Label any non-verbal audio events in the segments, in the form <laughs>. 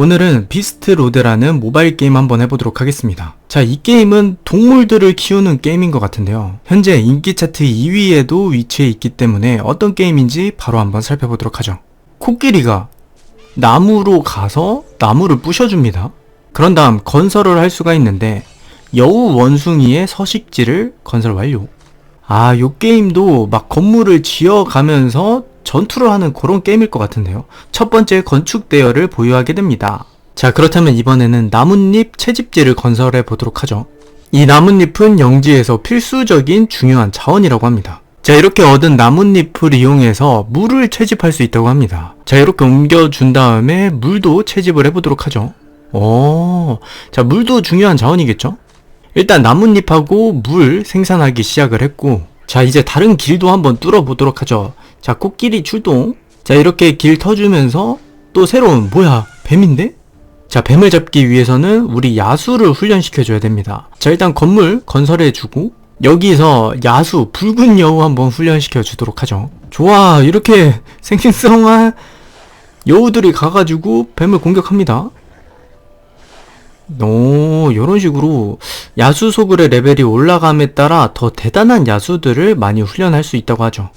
오늘은 비스트 로드라는 모바일 게임 한번 해보도록 하겠습니다. 자, 이 게임은 동물들을 키우는 게임인 것 같은데요. 현재 인기 차트 2위에도 위치해 있기 때문에 어떤 게임인지 바로 한번 살펴보도록 하죠. 코끼리가 나무로 가서 나무를 부셔줍니다. 그런 다음 건설을 할 수가 있는데 여우 원숭이의 서식지를 건설 완료. 아, 요 게임도 막 건물을 지어가면서 전투를 하는 그런 게임일 것 같은데요. 첫 번째 건축 대여를 보유하게 됩니다. 자, 그렇다면 이번에는 나뭇잎 채집지를 건설해 보도록 하죠. 이 나뭇잎은 영지에서 필수적인 중요한 자원이라고 합니다. 자, 이렇게 얻은 나뭇잎을 이용해서 물을 채집할 수 있다고 합니다. 자, 이렇게 옮겨준 다음에 물도 채집을 해보도록 하죠. 오, 자, 물도 중요한 자원이겠죠? 일단 나뭇잎하고 물 생산하기 시작을 했고, 자, 이제 다른 길도 한번 뚫어보도록 하죠. 자, 코끼리 출동. 자, 이렇게 길 터주면서 또 새로운, 뭐야, 뱀인데? 자, 뱀을 잡기 위해서는 우리 야수를 훈련시켜줘야 됩니다. 자, 일단 건물 건설해주고, 여기서 야수, 붉은 여우 한번 훈련시켜 주도록 하죠. 좋아, 이렇게 생성한 여우들이 가가지고 뱀을 공격합니다. 오, 요런 식으로 야수 소굴의 레벨이 올라감에 따라 더 대단한 야수들을 많이 훈련할 수 있다고 하죠.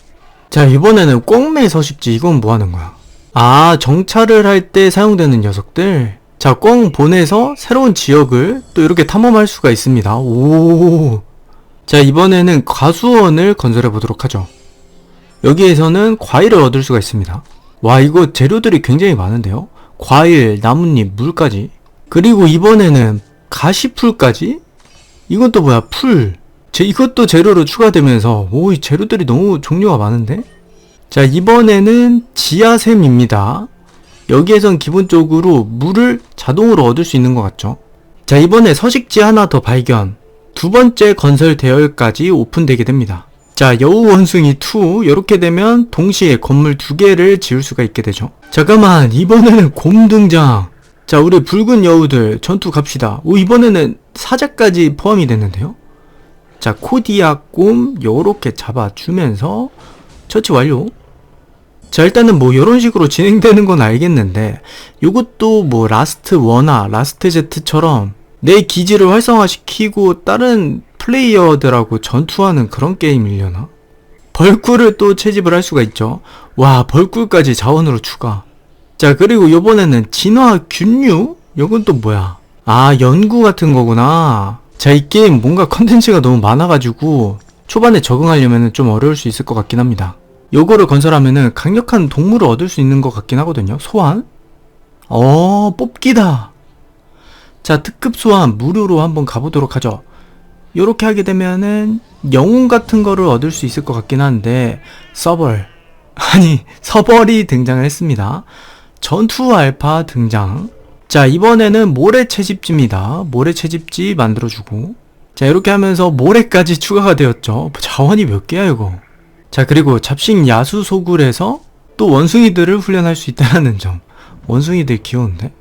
자, 이번에는 꽁매 서식지, 이건 뭐 하는 거야? 아, 정찰을 할 때 사용되는 녀석들. 자, 꽁 보내서 새로운 지역을 또 이렇게 탐험할 수가 있습니다. 오. 자, 이번에는 과수원을 건설해 보도록 하죠. 여기에서는 과일을 얻을 수가 있습니다. 와, 이거 재료들이 굉장히 많은데요? 과일, 나뭇잎, 물까지. 그리고 이번에는 가시풀까지? 이건 또 뭐야, 풀. 제, 이것도 재료로 추가되면서, 오, 이 재료들이 너무 종류가 많은데? 자, 이번에는 지하샘입니다. 여기에선 기본적으로 물을 자동으로 얻을 수 있는 것 같죠? 자, 이번에 서식지 하나 더 발견. 두 번째 건설 대열까지 오픈되게 됩니다. 자, 여우 원숭이 2 이렇게 되면 동시에 건물 두 개를 지을 수가 있게 되죠. 잠깐만, 이번에는 곰 등장. 자, 우리 붉은 여우들 전투 갑시다. 오, 이번에는 사자까지 포함이 됐는데요. 자, 코디아 곰 요렇게 잡아주면서 처치 완료. 자, 일단은 뭐 이런 식으로 진행되는 건 알겠는데 요것도 뭐 라스트 원화, 라스트 제트처럼 내 기지를 활성화시키고 다른 플레이어들하고 전투하는 그런 게임이려나? 벌꿀을 또 채집을 할 수가 있죠. 와, 벌꿀까지 자원으로 추가. 자, 그리고 요번에는 진화 균류? 요건 또 뭐야? 아, 연구 같은 거구나. 자, 이 게임 뭔가 컨텐츠가 너무 많아가지고 초반에 적응하려면 좀 어려울 수 있을 것 같긴 합니다. 요거를 건설하면은 강력한 동물을 얻을 수 있는 것 같긴 하거든요. 소환? 어, 뽑기다. 자, 특급 소환 무료로 한번 가보도록 하죠. 요렇게 하게 되면은 영웅 같은 거를 얻을 수 있을 것 같긴 한데 서벌 <laughs> 아니 서벌이 등장을 했습니다. 전투 알파 등장. 자 이번에는 모래 채집지입니다. 모래 채집지 만들어주고 자 이렇게 하면서 모래까지 추가가 되었죠. 자원이 몇 개야 이거. 자 그리고 잡식 야수 소굴에서 또 원숭이들을 훈련할 수 있다는 점. 원숭이들 귀여운데?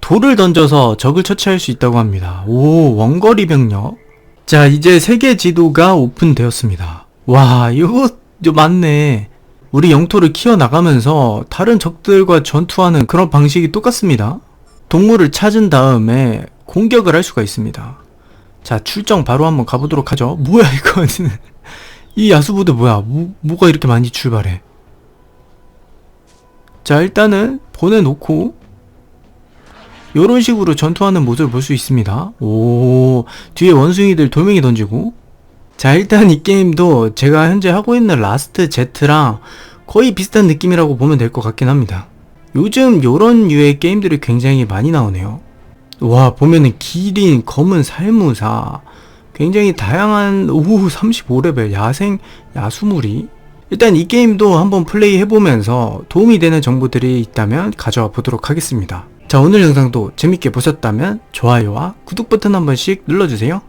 돌을 던져서 적을 처치할 수 있다고 합니다. 오 원거리 병력. 자, 이제 세계 지도가 오픈되었습니다. 와, 이거 맞네. 우리 영토를 키워나가면서 다른 적들과 전투하는 그런 방식이 똑같습니다. 동물을 찾은 다음에 공격을 할 수가 있습니다. 자, 출정 바로 한번 가보도록 하죠. 뭐야, 이거는. <laughs> 이 야수부대 뭐야? 뭐, 뭐가 이렇게 많이 출발해? 자, 일단은 보내놓고 요런 식으로 전투하는 모습을 볼 수 있습니다. 오, 뒤에 원숭이들 돌멩이 던지고. 자, 일단 이 게임도 제가 현재 하고 있는 라스트 제트랑 거의 비슷한 느낌이라고 보면 될 것 같긴 합니다. 요즘 요런 류의 게임들이 굉장히 많이 나오네요. 와, 보면은 기린, 검은 살무사, 굉장히 다양한, 오, 35레벨, 야생, 야수물이. 일단 이 게임도 한번 플레이 해보면서 도움이 되는 정보들이 있다면 가져와 보도록 하겠습니다. 자 오늘 영상도 재밌게 보셨다면 좋아요와 구독 버튼 한 번씩 눌러주세요.